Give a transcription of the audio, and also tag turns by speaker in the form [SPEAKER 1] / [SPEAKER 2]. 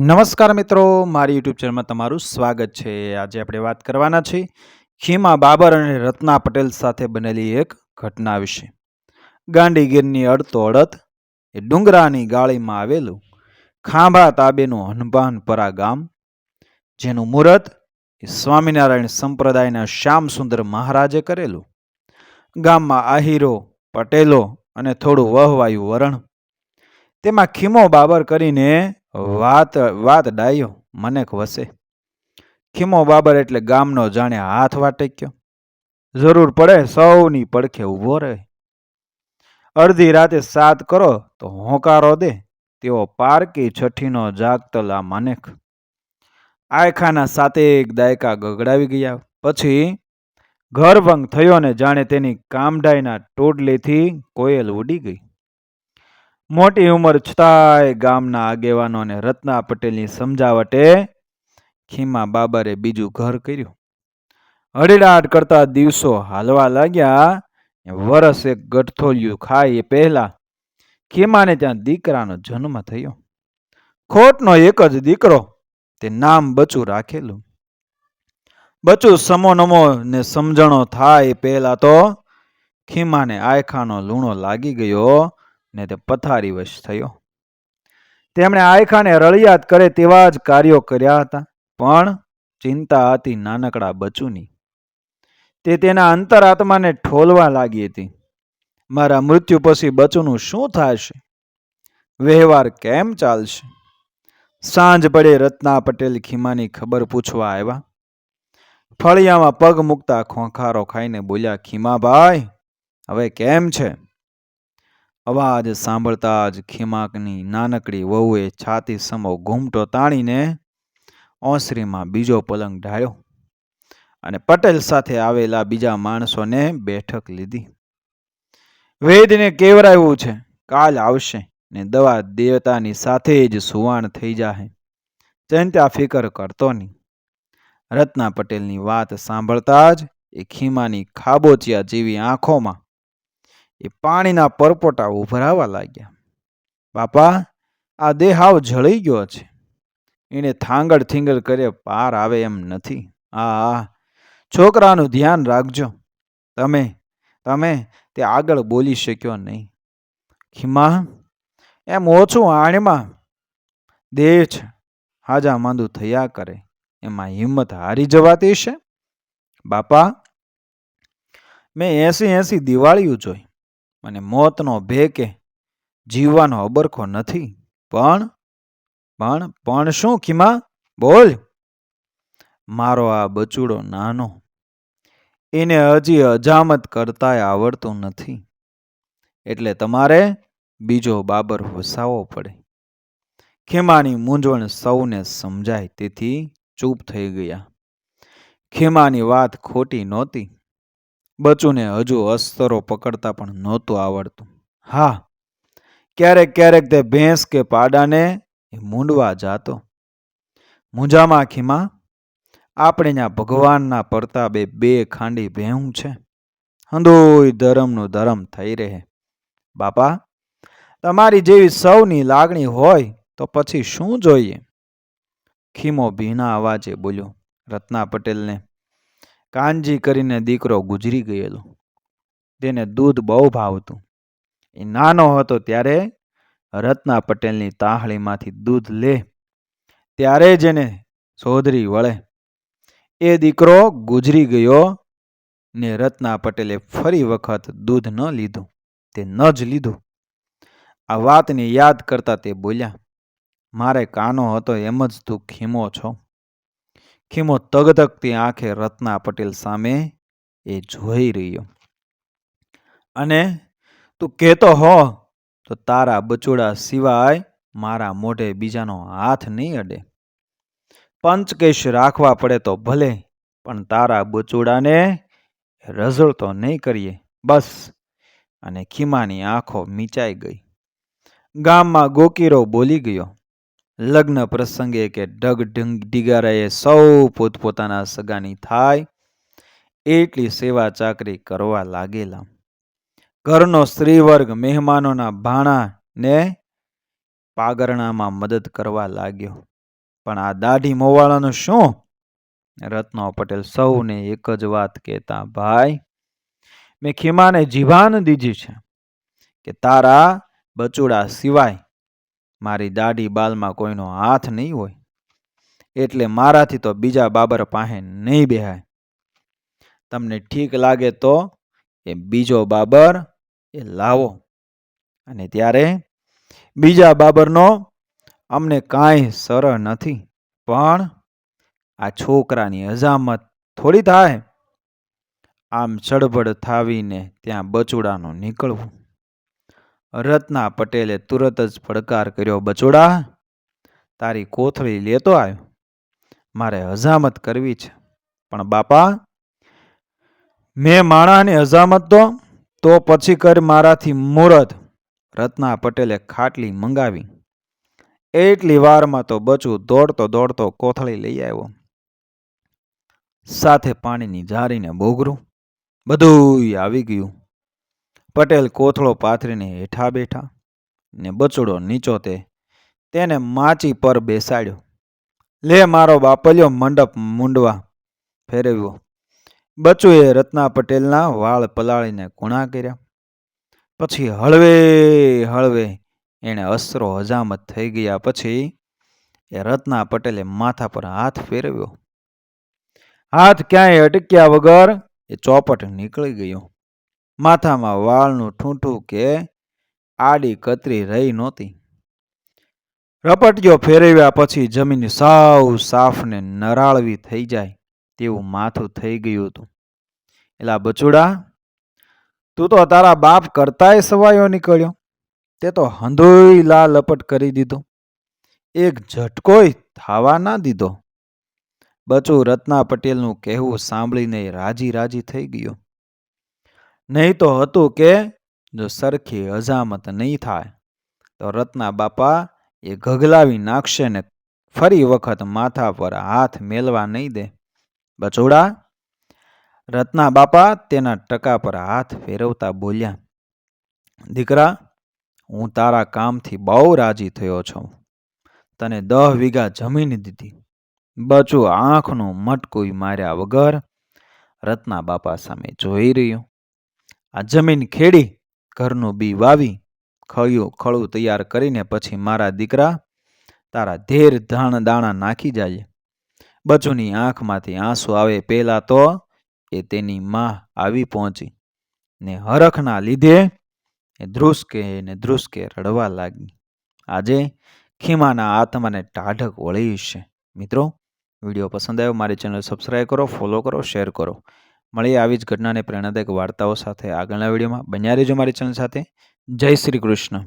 [SPEAKER 1] નમસ્કાર મિત્રો, મારી યુટ્યુબ ચેનલમાં તમારું સ્વાગત છે. આજે આપણે વાત કરવાના છીએ ખીમા બાબર અને રત્ના પટેલ સાથે બનેલી એક ઘટના વિશે. ગાંડીગીરની અડતો અડત એ ડુંગરાની ગાળીમાં આવેલું ખાંભા તાબેનું હનભાનપરા ગામ જેનું મુહૂર્ત એ સ્વામિનારાયણ સંપ્રદાયના શ્યામસુંદર મહારાજે કરેલું. ગામમાં આહીરો, પટેલો અને થોડું વહવાયું વરણ. તેમાં ખીમો બાબર કરીને વાત વાત ડાયો મનેક વસે. ખીમો બાબર એટલે ગામનો જાણે હાથ વાટેક્યો. જરૂર પડે સૌની પડખે ઊભો રહે. અડધી રાતે સાત કરો તો હોંકારો દે. તેઓ પારકી છઠ્ઠીનો જાગતલા મનેખ આયખાના સાતેક દાયકા ગગડાવી ગયા. પછી ઘરભંગ થયો ને જાણે તેની કામડાઈના ટોડલેથી કોયલ ઉડી ગઈ. મોટી ઉંમર છતાંય ગામના આગેવાનો અને રત્ના પટેલની સમજાવટે ખીમા બાબરે બીજું ઘર કર્યું. હડીડાટ કરતા દિવસો હાલવા લાગ્યા, વરસ એક ગઠથોલિયું ખાય એ પહેલા ખીમાને ત્યાં દીકરાનો જન્મ થયો. ખોટનો એક જ દીકરો તે નામ બચું રાખેલું. બચું સમો નમો ને સમજણો થાય પહેલા તો ખીમાને આયખાનો લૂણો લાગી ગયો ને તે પથારીવશ થયો. તેમણે આયખાને રળિયાત કરે તેવા જ કાર્યો કર્યા હતા, પણ ચિંતા હતી નાનકડા બચુની. તે તેના અંતરાત્માને ઠોલવા લાગી હતી. મારા મૃત્યુ પછી બચુનું શું થશે? વ્યવહાર કેમ ચાલશે? સાંજ પડે રત્ના પટેલ ખીમાની ખબર પૂછવા આવ્યા. ફળિયામાં પગ મૂકતા ખોંખારો ખાઈને બોલ્યા, ખીમાભાઈ, હવે કેમ છે? અવાજ સાંભળતા જ ખીમાકની નાનકડી વહુએ છાતી સમો ઘૂમટો તાણીને ઓસરીમાં બીજો પલંગ ઢાળ્યો અને પટેલ સાથે આવેલા બીજા માણસોને બેઠક લીધી. વેદને કેવરાયું છે, કાલ આવશે ને દવા દેવતાની સાથે જ સુવાણ થઈ જાહે. ચિંતા ફિકર કરતો નહીં. રત્ના પટેલની વાત સાંભળતા જ એ ખીમાની ખાબોચિયા જેવી આંખોમાં એ પાણીના પરપોટા ઉભરાવા લાગ્યા. બાપા, આ દેહ હાવ જળી ગયો છે. એને થાંગડ થીંગડ કરે પાર આવે એમ નથી. આ છોકરાનું ધ્યાન રાખજો. તમે તમે તે આગળ બોલી શક્યો નહીં. ખીમા, એમ ઓછું આણમાં દેહ છે. હાજા માંદું થયા કરે. એમાં હિંમત હારી જવાતી છે? બાપા, મેં એસી એસી દિવાળીઓ જોઈ. મને મોતનો ભે કે જીવવાનો અબરખો નથી. પણ પણ પણ શું ખીમા? બોલ. મારો આ બચુડો નાનો. એને હજી અજામત કરતાય આવડતું નથી. એટલે તમારે બીજો બાબર વસાવો પડે. ખેમાની મૂંઝવણ સૌને સમજાય, તેથી ચૂપ થઈ ગયા. ખેમાની વાત ખોટી નહોતી. બચુને હજુ અસ્તરો પકડતા પણ નહોતું આવડતું. હા, ક્યારેક ક્યારેક તે ભેંસ કે પાડાને મૂંડવા જાતો. મૂંઝામાં ખીમા આપણે ત્યાં ભગવાનના પરતાબે બે ખાંડી ભેહું છે. હંદોય ધરમનું ધરમ થઈ રહે. બાપા, તમારી જેવી સૌની લાગણી હોય તો પછી શું જોઈએ? ખીમો ભીના અવાજે બોલ્યો, રત્ના પટેલને કાનજી કરીને દીકરો ગુજરી ગયેલો. તેને દૂધ બહુ ભાવતું. એ નાનો હતો ત્યારે રત્ના પટેલની તાહળીમાંથી દૂધ લે. ત્યારે જ એને સોધરી વળે. એ દીકરો ગુજરી ગયો ને રત્ના પટેલે ફરી વખત દૂધ ન લીધું. તે ન જ લીધું. આ વાતને યાદ કરતા તે બોલ્યા, મારે કાનો હતો એમ જ તું ખીમો છો. ખીમો તગતગતી આંખે રત્ના પટેલ સામે એ જોઈ રહ્યો. અને તું કહેતો હો, તો તારા બચોડા સિવાય મારા મોઢે બીજાનો હાથ નહીં અડે. પંચકેશ રાખવા પડે તો ભલે, પણ તારા બચોડાને રઝળતો નહીં કરીએ. બસ, અને ખીમાની આંખો મીચાઈ ગઈ. ગામમાં ગોકીરો બોલી ગયો. લગ્ન પ્રસંગે કે ઢગ ઢીગારાએ સૌ પોતપોતાના સગાની થાય, એટલી સેવા ચાકરી કરવા લાગેલા. ઘરનો સ્ત્રીવર્ગ મહેમાનોના ભાણા ને પાગરણામાં મદદ કરવા લાગ્યો. પણ આ દાઢી મોવાળાનું શું? રત્નો પટેલ સૌને એક જ વાત કહેતા, ભાઈ, મેં ખીમાને જીભાન દીધી છે કે તારા બચુડા સિવાય મારી દાઢી બાલમાં કોઈનો હાથ નહીં હોય, એટલે મારાથી તો બીજા બાબર પાસે નહીં બેહાય. તમને ઠીક લાગે તો એ બીજો બાબર એ લાવો. અને ત્યારે બીજા બાબરનો અમને કાંઈ સરળ નથી, પણ આ છોકરાની હજામત થોડી થાય. આમ ચડબડ થાવીને ત્યાં બચુડાનું નીકળવું. રત્ના પટેલે તુરત જ પડકાર કર્યો, બચોડા, તારી કોથળી લેતો આવ્યો. મારે હજામત કરવી છે. પણ બાપા, મેં માણાની હજામત તો તો પછી કર મારાથી મુહૂર્ત રત્ના પટેલે ખાટલી મંગાવી. એટલી વારમાં તો બચું દોડતો દોડતો કોથળી લઈ આવ્યો. સાથે પાણીની જારીને બોગરું. બધુંય આવી ગયું. પટેલ કોથળો પાથરીને હેઠા બેઠા ને બચડો નીચો તે તેને માચી પર બેસાડ્યો. લે મારો બાપલ્યો, મંડપ મૂંડવા, ફેરવ્યો. બચુએ રત્ના પટેલના વાળ પલાળીને કુણા કર્યા. પછી હળવે હળવે, એણે અસરો હજામત થઈ ગયા પછી એ રત્ના પટેલે માથા પર હાથ ફેરવ્યો. હાથ ક્યાંય અટક્યા વગર? એ ચોપટ નીકળી ગયો. માથામાં વાળનું ઠૂંઠું કે આડી કતરી રહી નહોતી. રપટીયો ફેરવ્યા પછી જમીન સાવ સાફ ને નરાળવી થઈ જાય તેવું માથું થઈ ગયું હતું. એલા બચુડા, તું તો તારા બાપ કરતાય સવાયો નીકળ્યો. તે તો હંધોઈ લા લપટ કરી દીધો. એક ઝટકોય થાવા ના દીધો. બચુ રત્ના પટેલનું કહેવું સાંભળીને રાજી રાજી થઈ ગયો. નહીં તો હતું કે જો સરખી હજામત નહીં થાય, તો રત્ના બાપા એ ગગલાવી નાખશે ને ફરી વખત માથા પર હાથ મેલવા નહીં દે. બચોડા, રત્ના બાપા તેના ટકા પર હાથ ફેરવતા બોલ્યા, દીકરા, હું તારા કામથી બહુ રાજી થયો છું. તને દહ વીઘા જમીન દીધી. બચું, આંખનું મટકુઈ માર્યા વગર રત્ના બાપા સામે જોઈ રહ્યો. આ જમીન ખેડી, ઘરનું બી વાવી, ખળિયું, ખળું તૈયાર કરીને પછી મારા દીકરા તારા ધેર ધાણ દાણા નાખી જાય. બચુની આંખમાંથી આંસુ આવે પહેલા તો એ તેની માં આવી પહોંચી ને હરખના લીધે એ ધ્રુસકે ને ધ્રુસકે રડવા લાગી. આજે ખીમાના આત્માને ટાઢક વળી છે. મિત્રો, વીડિયો પસંદ આવ્યો, મારી ચેનલ સબસ્ક્રાઈબ કરો ફોલો કરો શેર કરો. મળીએ આવી જ ઘટનાને પ્રેરણાદાયક વાર્તાઓ સાથે આગળના વિડીયોમાં. બન્યા રહેજો મારી ચેનલ સાથે. જય શ્રી કૃષ્ણ.